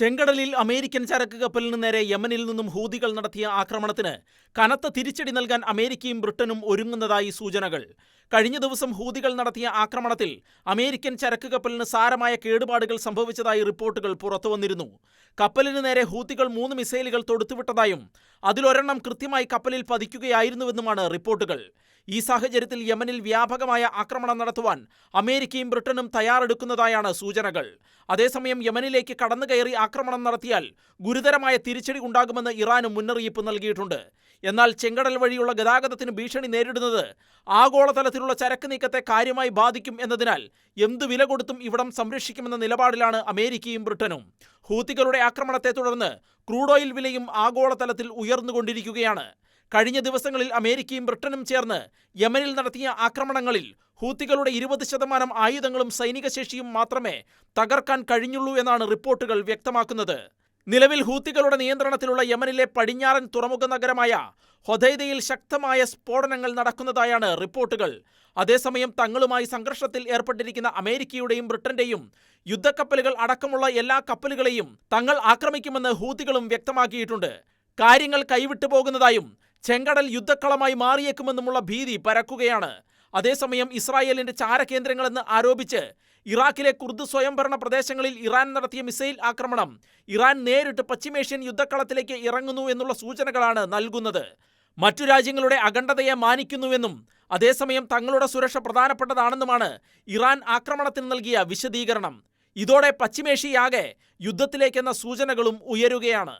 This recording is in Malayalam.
ചെങ്കടലിൽ അമേരിക്കൻ ചരക്ക് കപ്പലിന് നേരെ യമനിൽ നിന്നും ഹൂതികൾ നടത്തിയ ആക്രമണത്തിന് കനത്ത തിരിച്ചടി നൽകാൻ അമേരിക്കയും ബ്രിട്ടനും ഒരുങ്ങുന്നതായി സൂചനകൾ. കഴിഞ്ഞ ദിവസം ഹൂതികൾ നടത്തിയ ആക്രമണത്തിൽ അമേരിക്കൻ ചരക്ക് കപ്പലിന് സാരമായ കേടുപാടുകൾ സംഭവിച്ചതായി റിപ്പോർട്ടുകൾ പുറത്തുവന്നിരുന്നു. കപ്പലിന് നേരെ ഹൂതികൾ മൂന്ന് മിസൈലുകൾ തൊടുത്തുവിട്ടതായും അതിലൊരെണ്ണം കൃത്യമായി കപ്പലിൽ പതിക്കുകയായിരുന്നുവെന്നുമാണ് റിപ്പോർട്ടുകൾ. ഈ സാഹചര്യത്തിൽ യമനിൽ വ്യാപകമായ ആക്രമണം നടത്തുവാൻ അമേരിക്കയും ബ്രിട്ടനും തയ്യാറെടുക്കുന്നതായാണ് സൂചനകൾ. അതേസമയം യമനിലേക്ക് കടന്നുകയറി ആക്രമണം നടത്തിയാൽ ഗുരുതരമായ തിരിച്ചടി ഉണ്ടാകുമെന്ന് ഇറാനും മുന്നറിയിപ്പ് നൽകിയിട്ടുണ്ട്. എന്നാൽ ചെങ്കടൽ വഴിയുള്ള ഗതാഗതത്തിന് ഭീഷണി നേരിടുന്നത് ആഗോളതലത്തിലുള്ള ചരക്ക് നീക്കത്തെ കാര്യമായി ബാധിക്കും എന്നതിനാൽ എന്തു വില കൊടുത്തും ഇവിടം സംരക്ഷിക്കുമെന്ന നിലപാടിലാണ് അമേരിക്കയും ബ്രിട്ടനും. ഹൂത്തികളുടെ ആക്രമണത്തെ തുടർന്ന് ക്രൂഡ് ഓയിൽ വിലയും ആഗോളതലത്തിൽ ഉയർന്നുകൊണ്ടിരിക്കുകയാണ്. കഴിഞ്ഞ ദിവസങ്ങളിൽ അമേരിക്കയും ബ്രിട്ടനും ചേർന്ന് യമനിൽ നടത്തിയ ആക്രമണങ്ങളിൽ ഹൂത്തികളുടെ ഇരുപത് ശതമാനം ആയുധങ്ങളും സൈനിക ശേഷിയും മാത്രമേ തകർക്കാൻ കഴിഞ്ഞുള്ളൂ എന്നാണ് റിപ്പോർട്ടുകൾ വ്യക്തമാക്കുന്നത്. നിലവിൽ ഹൂത്തികളുടെ നിയന്ത്രണത്തിലുള്ള യമനിലെ പടിഞ്ഞാറൻ തുറമുഖ നഗരമായ ഹൊദൈദയിൽ ശക്തമായ സ്ഫോടനങ്ങൾ നടക്കുന്നതായാണ് റിപ്പോർട്ടുകൾ. അതേസമയം തങ്ങളുമായി സംഘർഷത്തിൽ ഏർപ്പെട്ടിരിക്കുന്ന അമേരിക്കയുടെയും ബ്രിട്ടന്റെയും യുദ്ധക്കപ്പലുകൾ അടക്കമുള്ള എല്ലാ കപ്പലുകളെയും തങ്ങൾ ആക്രമിക്കുമെന്ന് ഹൂത്തികളും വ്യക്തമാക്കിയിട്ടുണ്ട്. കാര്യങ്ങൾ കൈവിട്ടു പോകുന്നതായും ചെങ്കടൽ യുദ്ധക്കളമായി മാറിയേക്കുമെന്നുമുള്ള ഭീതി പരക്കുകയാണ്. അതേസമയം ഇസ്രായേലിന്റെ ചാരകേന്ദ്രങ്ങളെന്ന് ആരോപിച്ച് ഇറാഖിലെ കുർദ് സ്വയംഭരണ പ്രദേശങ്ങളിൽ ഇറാൻ നടത്തിയ മിസൈൽ ആക്രമണം ഇറാൻ നേരിട്ട് പശ്ചിമേഷ്യൻ യുദ്ധക്കളത്തിലേക്ക് ഇറങ്ങുന്നു എന്നുള്ള സൂചനകളാണ് നൽകുന്നത്. മറ്റു രാജ്യങ്ങളുടെ അഖണ്ഡതയെ മാനിക്കുന്നുവെന്നും അതേസമയം തങ്ങളുടെ സുരക്ഷ പ്രധാനപ്പെട്ടതാണെന്നുമാണ് ഇറാൻ ആക്രമണത്തിന് നൽകിയ വിശദീകരണം. ഇതോടെ പശ്ചിമേഷ്യയാകെ യുദ്ധത്തിലേക്കെന്ന സൂചനകളും ഉയരുകയാണ്.